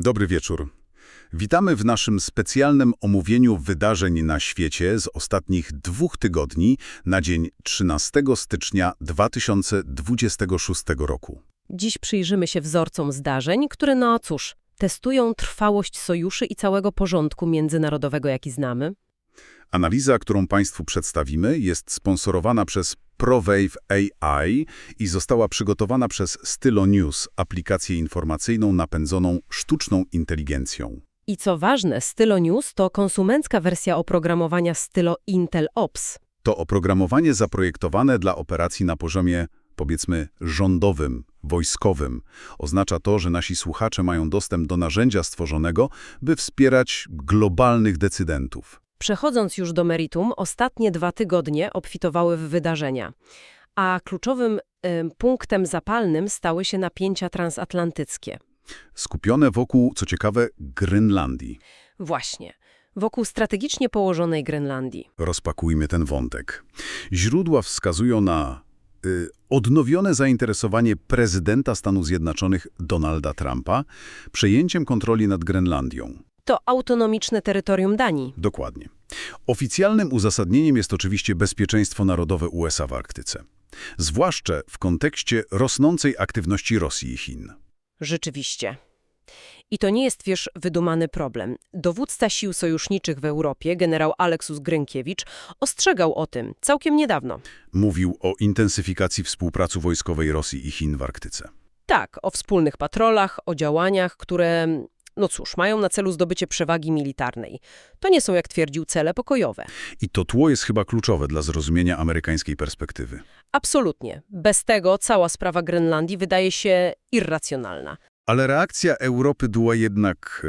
Dobry wieczór. Witamy w naszym specjalnym omówieniu wydarzeń na świecie z ostatnich dwóch tygodni na dzień 13 stycznia 2026 roku. Dziś przyjrzymy się wzorcom zdarzeń, które, no cóż, testują trwałość sojuszy i całego porządku międzynarodowego, jaki znamy. Analiza, którą Państwu przedstawimy, jest sponsorowana przez ProWave AI i została przygotowana przez Stylo News, aplikację informacyjną napędzoną sztuczną inteligencją. I co ważne, Stylo News to konsumencka wersja oprogramowania Stylo Intel Ops. To oprogramowanie zaprojektowane dla operacji na poziomie, powiedzmy, rządowym, wojskowym. Oznacza to, że nasi słuchacze mają dostęp do narzędzia stworzonego, by wspierać globalnych decydentów. Przechodząc już do meritum, ostatnie dwa tygodnie obfitowały w wydarzenia, a kluczowym em, punktem zapalnym stały się napięcia transatlantyckie. Skupione wokół, co ciekawe, Grenlandii. Właśnie, wokół strategicznie położonej Grenlandii. Rozpakujmy ten wątek. Źródła wskazują na y, odnowione zainteresowanie prezydenta Stanów Zjednoczonych Donalda Trumpa przejęciem kontroli nad Grenlandią. To autonomiczne terytorium Danii. Dokładnie. Oficjalnym uzasadnieniem jest oczywiście bezpieczeństwo narodowe USA w Arktyce. Zwłaszcza w kontekście rosnącej aktywności Rosji i Chin. Rzeczywiście. I to nie jest, wiesz, wydumany problem. Dowódca sił sojuszniczych w Europie, generał Aleksus Grynkiewicz, ostrzegał o tym całkiem niedawno. Mówił o intensyfikacji współpracy wojskowej Rosji i Chin w Arktyce. Tak, o wspólnych patrolach, o działaniach, które, no cóż, mają na celu zdobycie przewagi militarnej. To nie są, jak twierdził, cele pokojowe. I to tło jest chyba kluczowe dla zrozumienia amerykańskiej perspektywy. Absolutnie. Bez tego cała sprawa Grenlandii wydaje się irracjonalna. Ale reakcja Europy była jednak e,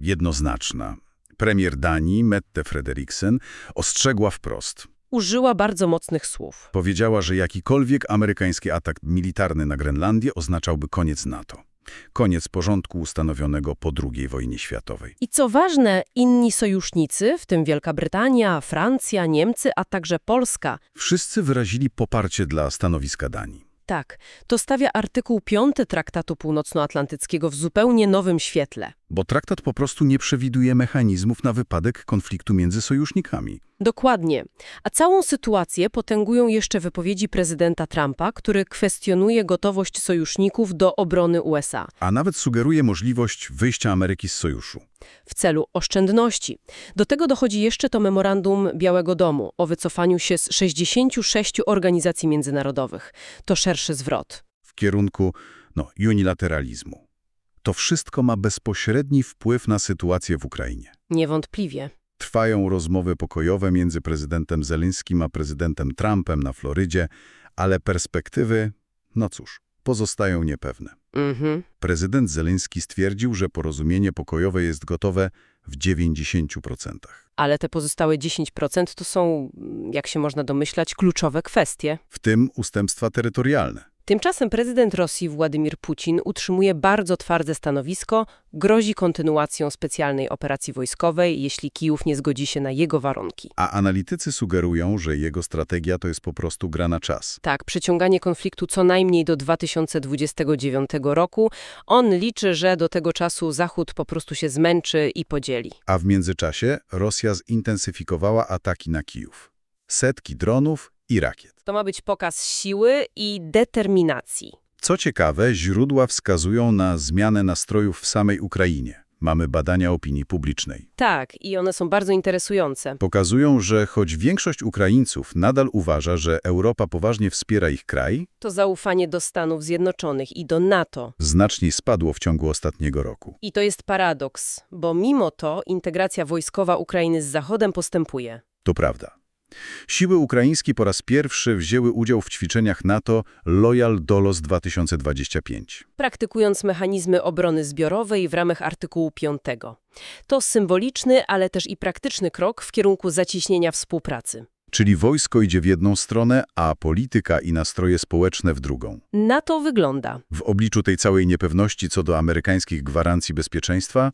jednoznaczna. Premier Danii, Mette Frederiksen, ostrzegła wprost. Użyła bardzo mocnych słów. Powiedziała, że jakikolwiek amerykański atak militarny na Grenlandię oznaczałby koniec NATO. Koniec porządku ustanowionego po II wojnie światowej. I co ważne, inni sojusznicy, w tym Wielka Brytania, Francja, Niemcy, a także Polska, Wszyscy wyrazili poparcie dla stanowiska Danii. tak, to stawia artykuł 5 Traktatu Północnoatlantyckiego w zupełnie nowym świetle. Bo traktat po prostu nie przewiduje mechanizmów na wypadek konfliktu między sojusznikami. Dokładnie. A całą sytuację potęgują jeszcze wypowiedzi prezydenta Trumpa, który kwestionuje gotowość sojuszników do obrony USA A nawet sugeruje możliwość wyjścia Ameryki z sojuszu. w celu oszczędności. Do tego dochodzi jeszcze to memorandum Białego Domu o wycofaniu się z 66 organizacji międzynarodowych. To szerszy zwrot. w kierunku no, unilateralizmu. To wszystko ma bezpośredni wpływ na sytuację w Ukrainie. Niewątpliwie. Trwają rozmowy pokojowe między prezydentem Zeleńskim a prezydentem Trumpem na Florydzie, ale perspektywy, no cóż, pozostają niepewne. Mhm. Prezydent Zeleński stwierdził, że porozumienie pokojowe jest gotowe w 90%. Ale te pozostałe 10% to są, jak się można domyślać, kluczowe kwestie. W tym ustępstwa terytorialne. Tymczasem prezydent Rosji Władimir Putin utrzymuje bardzo twarde stanowisko, grozi kontynuacją specjalnej operacji wojskowej, jeśli Kijów nie zgodzi się na jego warunki. A analitycy sugerują, że jego strategia to jest po prostu gra na czas. Tak, przyciąganie konfliktu co najmniej do 2029 roku. On liczy, że do tego czasu Zachód po prostu się zmęczy i podzieli. A w międzyczasie Rosja zintensyfikowała ataki na Kijów. Setki dronów i rakiet. To ma być pokaz siły i determinacji. Co ciekawe, źródła wskazują na zmianę nastrojów w samej Ukrainie. Mamy badania opinii publicznej. Tak, i one są bardzo interesujące. Pokazują, że choć większość Ukraińców nadal uważa, że Europa poważnie wspiera ich kraj, To zaufanie do Stanów Zjednoczonych i do NATO. znacznie spadło w ciągu ostatniego roku. I to jest paradoks, bo mimo to integracja wojskowa Ukrainy z Zachodem postępuje. To prawda. Siły ukraińskie po raz pierwszy wzięły udział w ćwiczeniach NATO Loyal Dolos 2025. praktykując mechanizmy obrony zbiorowej w ramach artykułu 5. To symboliczny, ale też i praktyczny krok w kierunku zacieśnienia współpracy. Czyli wojsko idzie w jedną stronę, a polityka i nastroje społeczne w drugą. Na to wygląda. W obliczu tej całej niepewności co do amerykańskich gwarancji bezpieczeństwa,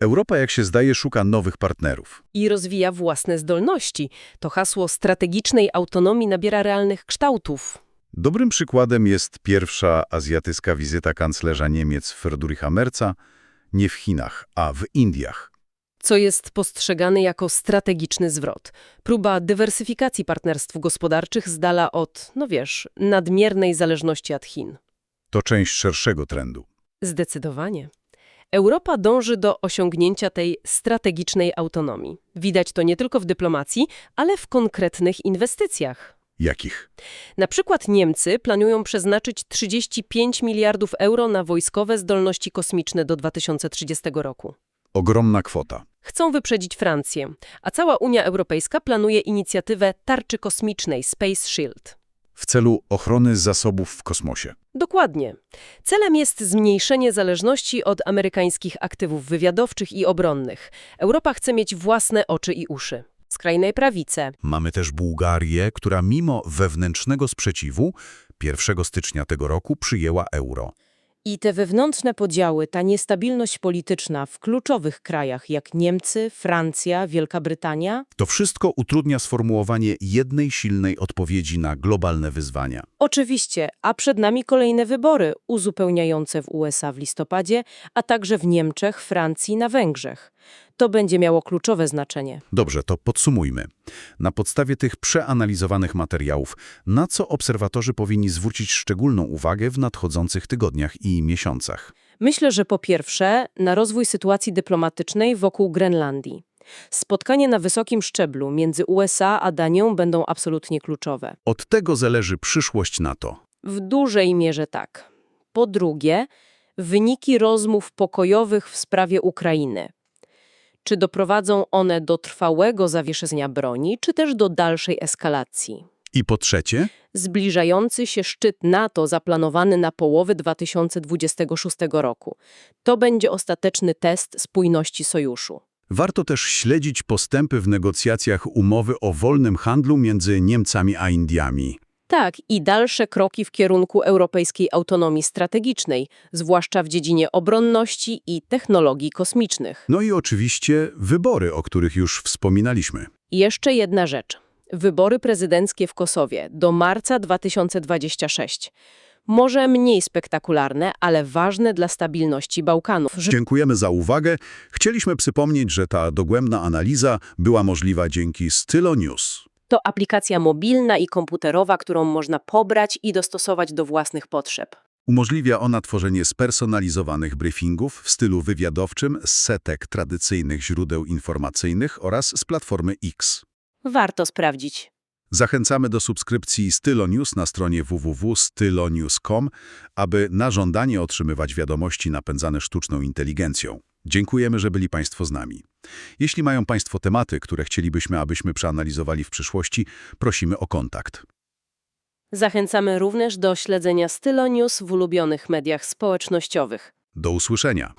Europa, jak się zdaje, szuka nowych partnerów. I rozwija własne zdolności. To hasło strategicznej autonomii nabiera realnych kształtów. Dobrym przykładem jest pierwsza azjatycka wizyta kanclerza Niemiec Friedricha Merza, Nie w Chinach, a w Indiach. co jest postrzegane jako strategiczny zwrot. Próba dywersyfikacji partnerstw gospodarczych z dala od, no wiesz, nadmiernej zależności od Chin. To część szerszego trendu. Zdecydowanie. Europa dąży do osiągnięcia tej strategicznej autonomii. Widać to nie tylko w dyplomacji, ale w konkretnych inwestycjach. Jakich? Na przykład Niemcy planują przeznaczyć 35 miliardów euro na wojskowe zdolności kosmiczne do 2030 roku. Ogromna kwota. Chcą wyprzedzić Francję, a cała Unia Europejska planuje inicjatywę tarczy kosmicznej Space Shield. W celu ochrony zasobów w kosmosie. Dokładnie. Celem jest zmniejszenie zależności od amerykańskich aktywów wywiadowczych i obronnych. Europa chce mieć własne oczy i uszy. Skrajnej prawice. Mamy też Bułgarię, która mimo wewnętrznego sprzeciwu 1 stycznia tego roku przyjęła euro. I te wewnętrzne podziały, ta niestabilność polityczna w kluczowych krajach jak Niemcy, Francja, Wielka Brytania, To wszystko utrudnia sformułowanie jednej silnej odpowiedzi na globalne wyzwania. oczywiście, a przed nami kolejne wybory uzupełniające w USA w listopadzie, a także w Niemczech, Francji, na Węgrzech. To będzie miało kluczowe znaczenie. Dobrze, to podsumujmy. Na podstawie tych przeanalizowanych materiałów, na co obserwatorzy powinni zwrócić szczególną uwagę w nadchodzących tygodniach i miesiącach? Myślę, że po pierwsze na rozwój sytuacji dyplomatycznej wokół Grenlandii. Spotkanie na wysokim szczeblu między USA a Danią będą absolutnie kluczowe. Od tego zależy przyszłość NATO. W dużej mierze tak. Po drugie, wyniki rozmów pokojowych w sprawie Ukrainy. Czy doprowadzą one do trwałego zawieszenia broni, czy też do dalszej eskalacji? I po trzecie, Zbliżający się szczyt NATO zaplanowany na połowę 2026 roku. To będzie ostateczny test spójności sojuszu. warto też śledzić postępy w negocjacjach umowy o wolnym handlu między Niemcami a Indiami. Tak, i dalsze kroki w kierunku europejskiej autonomii strategicznej, zwłaszcza w dziedzinie obronności i technologii kosmicznych. No i oczywiście wybory, o których już wspominaliśmy. I jeszcze jedna rzecz. Wybory prezydenckie w Kosowie do marca 2026. Może mniej spektakularne, ale ważne dla stabilności Bałkanów. Dziękujemy za uwagę. Chcieliśmy przypomnieć, że ta dogłębna analiza była możliwa dzięki Stylo News. To aplikacja mobilna i komputerowa, którą można pobrać i dostosować do własnych potrzeb. Umożliwia ona tworzenie spersonalizowanych briefingów w stylu wywiadowczym z setek tradycyjnych źródeł informacyjnych oraz z platformy X. Warto sprawdzić. Zachęcamy do subskrypcji Stylo News na stronie www.stylonews.com, aby na żądanie otrzymywać wiadomości napędzane sztuczną inteligencją. Dziękujemy, że byli Państwo z nami. Jeśli mają Państwo tematy, które chcielibyśmy, abyśmy przeanalizowali w przyszłości, prosimy o kontakt. Zachęcamy również do śledzenia Stylo News w ulubionych mediach społecznościowych. Do usłyszenia.